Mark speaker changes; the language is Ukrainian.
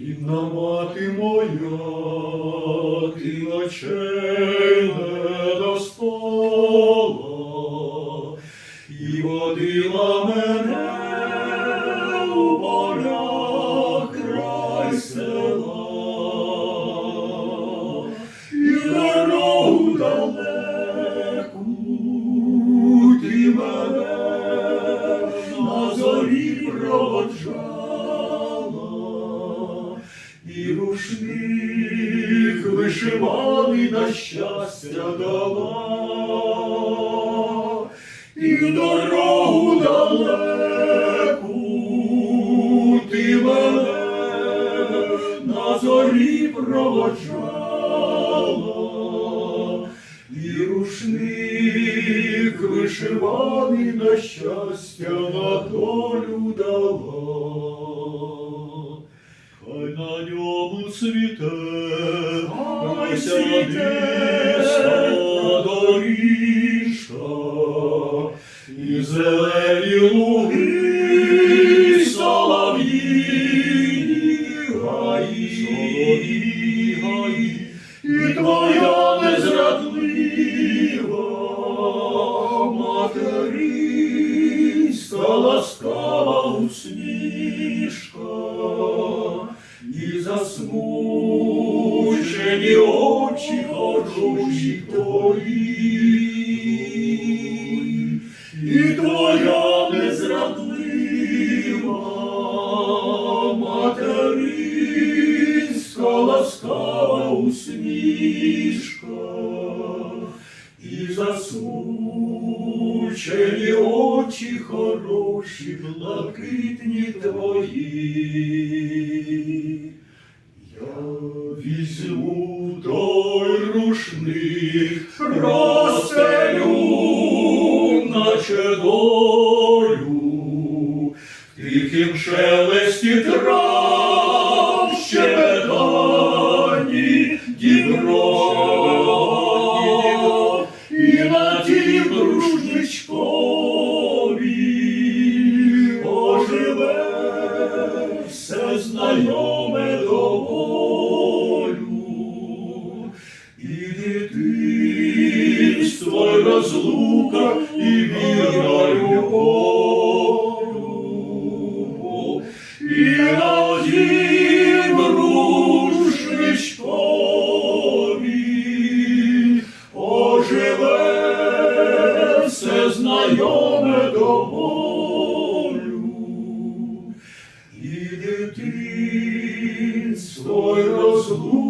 Speaker 1: Рідна мати моя, ти ночей не доспала, і водила мене у полях край села, і дорогу далеку ти мене на зорі проводжала, і рушник вишиваний на щастя дала, і в дорогу далеку ти мене на зорі проводжала, і рушник вишиваний на щастя на сяде доріжка, і зелені луги, солов'їні гаї, і твоя незрадлива материнська засмучені очі хороші твої, і твоя незрадлива материнська ласкава усмішка, і засмучені очі хороші, блакитні твої. Я візьму той рушник, розстелю, наче долю, в тихім шелесті трав, щебетані дібро, і на тім рушничкові оживе знайоме до розлука, і вірна любов, і на тім рушничкові. Оживе все знайоме до болю, і дитинство й розлука,